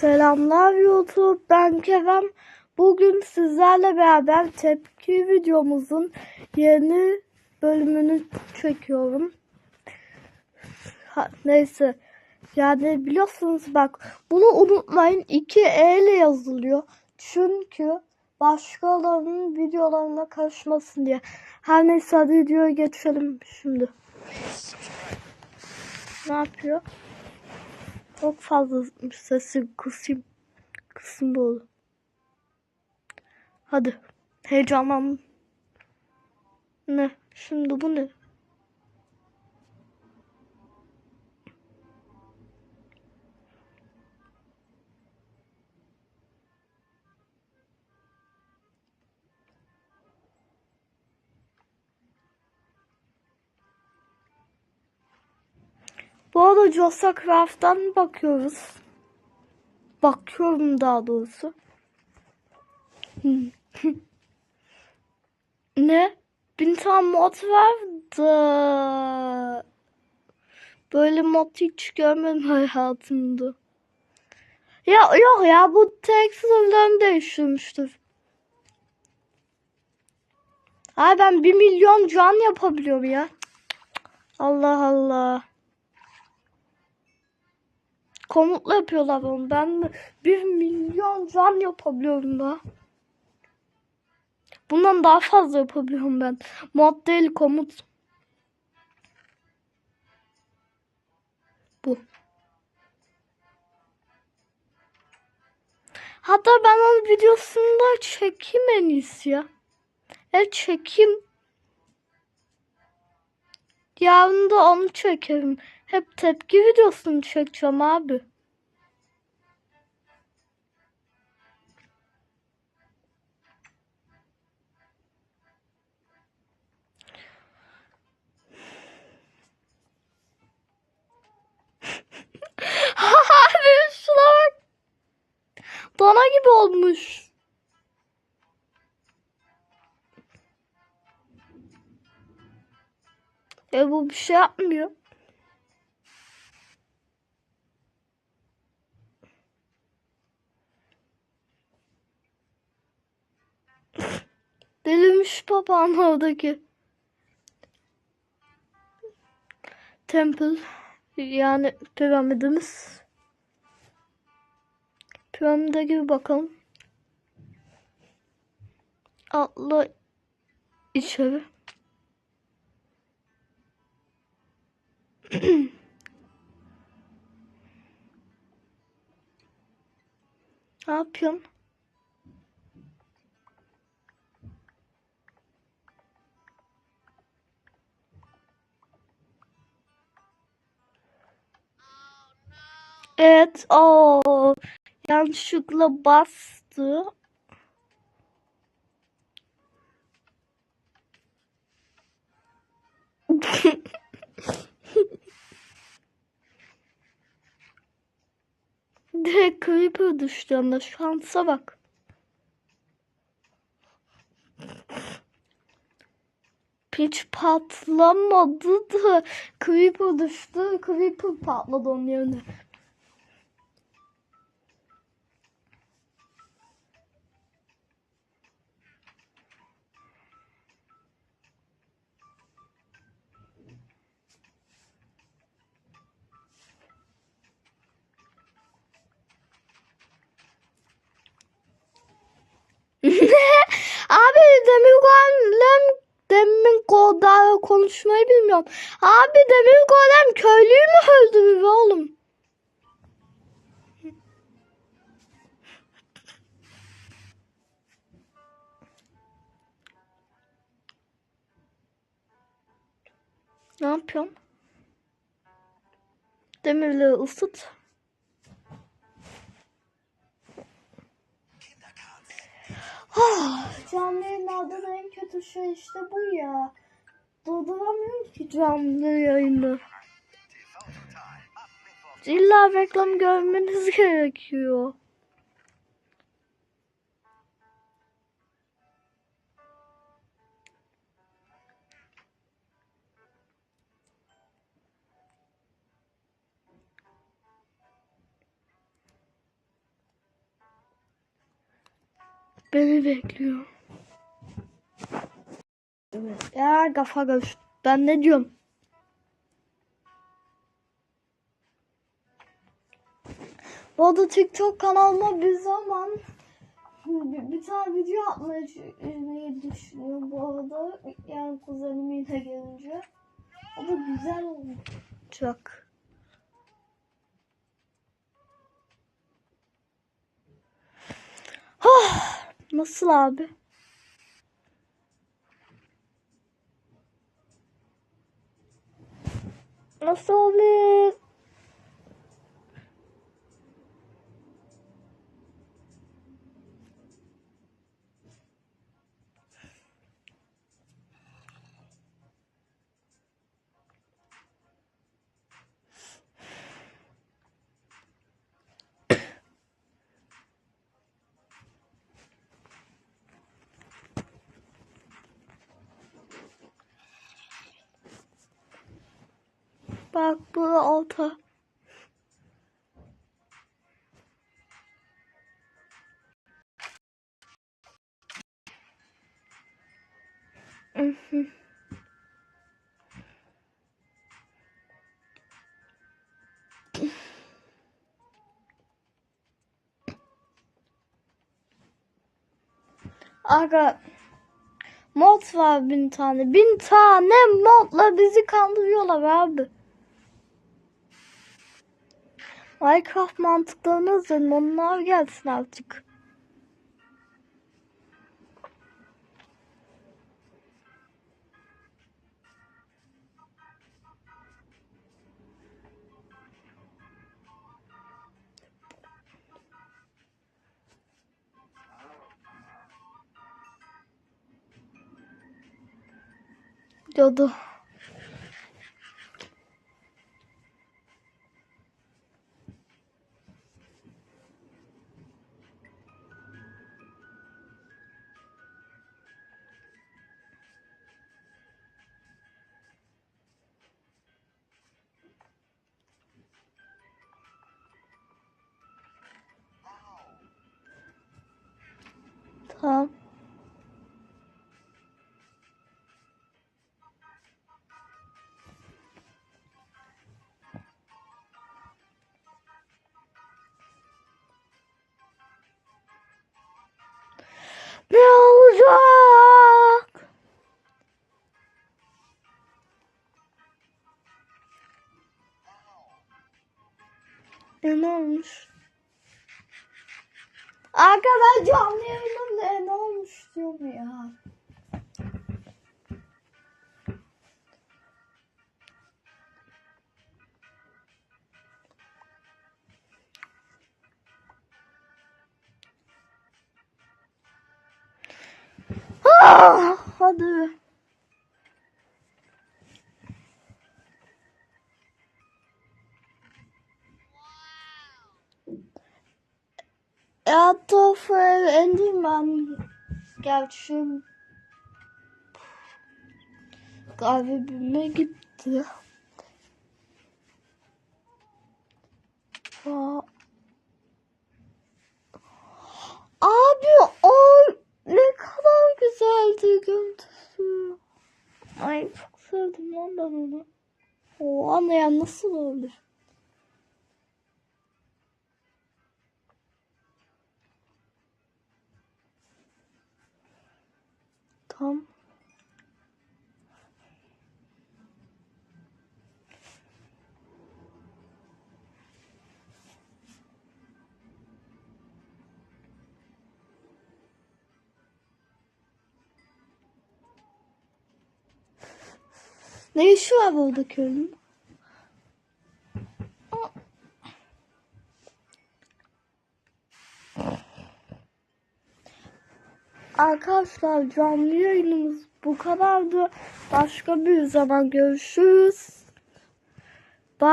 Selamlar YouTube. Ben Kerem. Bugün sizlerle beraber tepki videomuzun yeni bölümünü çekiyorum. Ha, neyse. Yani biliyorsunuz bak bunu unutmayın. 2 E ile yazılıyor. Çünkü başkalarının videolarına karışmasın diye. Her neyse videoya geçelim şimdi. Ne yapıyor? Çok fazla sesi kısayım. Kısım dolu. Hadi. Heyecanlandım. Ne? Şimdi bu ne? Bu arada Jossa Craft'tan bakıyoruz. Bakıyorum daha doğrusu. ne? Bin tane mod vardı. Böyle mod hiç görmedim hayatımda. Ya yok ya bu tek sınırlarını değiştirmiştir. Ay ben bir milyon can yapabiliyorum ya. Allah Allah. Komutla yapıyorlar onu. Ben bir milyon can yapabiliyorum da. Bundan daha fazla yapabiliyorum ben. Mod değil komut. Bu. Hatta ben onun videosunda çekeyim en iyisi ya. Evet çekeyim. Yarın da onu çekerim. Hep tepki videosunu çekeceğim abi. Abi gibi olmuş. E bu bir şey yapmıyor. Delirmiş papağan oradaki. Temple yani piramidimiz. Piramide gibi bakalım. Atla içeri. ne yapıyorsun? Evet, o yanlışlıkla bastı. Direkt Creeper düştü ama şansa bak. Hiç patlamadı da Creeper düştü. Creeper patladı onun yerine. Abi demir golem daha konuşmayı bilmiyorum. Abi demir golem köylüyü mü öldürür oğlum? Ne yapıyorum? Demirleri ısıt. Canlı yayınlarda da en kötü şey işte bu ya. Durduramıyorum ki canlı yayını. İlla reklam görmeniz gerekiyor. Beni bekliyor. Evet. Ya kafa karıştı. Ben ne diyorum? Bu arada TikTok kanalıma bir zaman bir, bir tane video atmayı düşünüyorum bu arada. Yani kuzenim yine gelince. O da güzel olacak. Ah, nasıl abi? Nasıl olur? Bu olta. Mhm. Aga mod var bin tane. Bin tane modla bizi kandırıyorlar abi. Minecraft mantıklarını izleyin. Onlar gelsin artık. Diyordu. Tamam. Ne olacak? E ne olmuş? Arka ben canlı yayınımda ne olmuş diyorum ya. Ah, hadi. Ja, tof. eh, Enderman. Gerçi kalbime gitti. Aa. Abi o ne kadar güzeldi görüntüsü. Ay çok sevdim lan ben onu. O anlayan nasıl olur? Tam. Ne işi var burada köylünün? Arkadaşlar canlı yayınımız bu kadardı. Başka bir zaman görüşürüz.